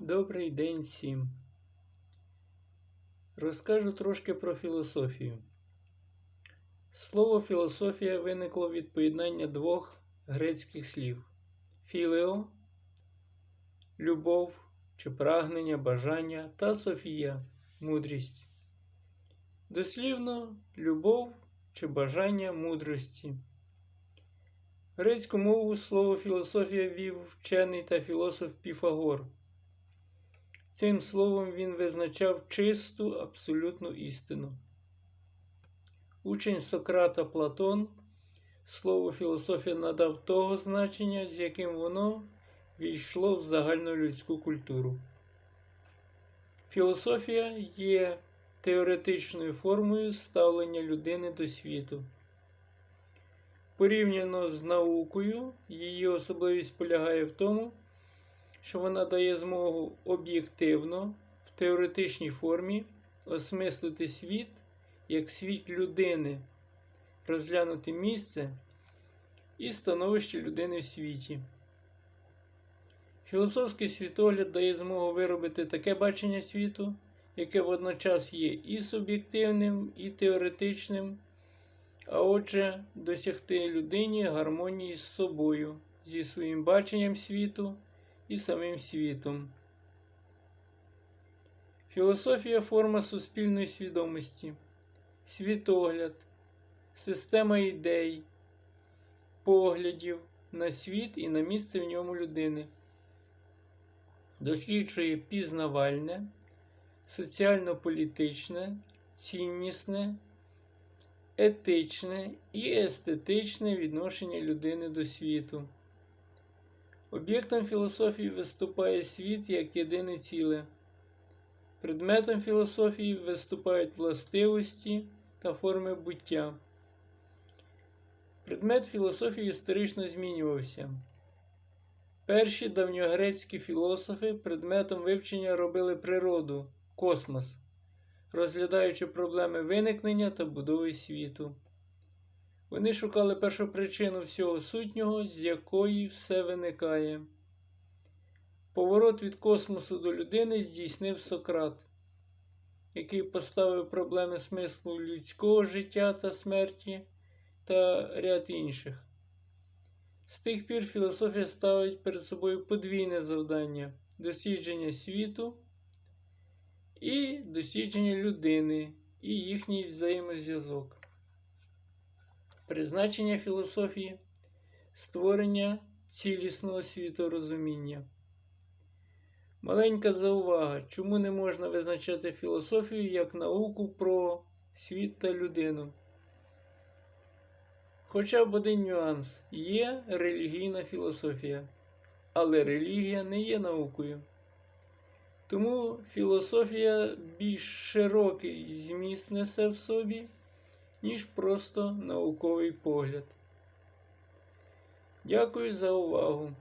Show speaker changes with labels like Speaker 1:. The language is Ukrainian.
Speaker 1: Добрий день всім. Розкажу трошки про філософію. Слово філософія виникло від поєднання двох грецьких слів: філео любов чи прагнення, бажання та софія мудрість. Дослівно любов чи бажання мудрості. Грецьку мову слово філософія вів вчений та філософ Піфагор. Цим словом він визначав чисту абсолютну істину. Учень Сократа Платон слово філософія надав того значення, з яким воно війшло в загальнолюдську культуру. Філософія є теоретичною формою ставлення людини до світу. Порівняно з наукою, її особливість полягає в тому, що вона дає змогу об'єктивно, в теоретичній формі осмислити світ як світ людини, розглянути місце і становище людини в світі. Філософський світогляд дає змогу виробити таке бачення світу, яке водночас є і суб'єктивним, і теоретичним, а отже, досягти людині гармонії з собою, зі своїм баченням світу і самим світом. Філософія форма суспільної свідомості, світогляд, система ідей, поглядів на світ і на місце в ньому людини. Досліджує пізнавальне, соціально-політичне, ціннісне, етичне і естетичне відношення людини до світу. Об'єктом філософії виступає світ як єдине ціле. Предметом філософії виступають властивості та форми буття. Предмет філософії історично змінювався. Перші давньогрецькі філософи предметом вивчення робили природу, космос, розглядаючи проблеми виникнення та будови світу. Вони шукали першопричину всього сутнього, з якої все виникає. Поворот від космосу до людини здійснив Сократ, який поставив проблеми смислу людського життя та смерті та ряд інших. З тих пір філософія ставить перед собою подвійне завдання дослідження світу і дослідження людини і їхній взаємозв'язок. Призначення філософії створення цілісного світорозуміння. Маленька заувага, чому не можна визначати філософію як науку про світ та людину. Хоча б один нюанс є релігійна філософія, але релігія не є наукою. Тому філософія більш широкий зміст несе в собі, ніж просто науковий погляд. Дякую за увагу!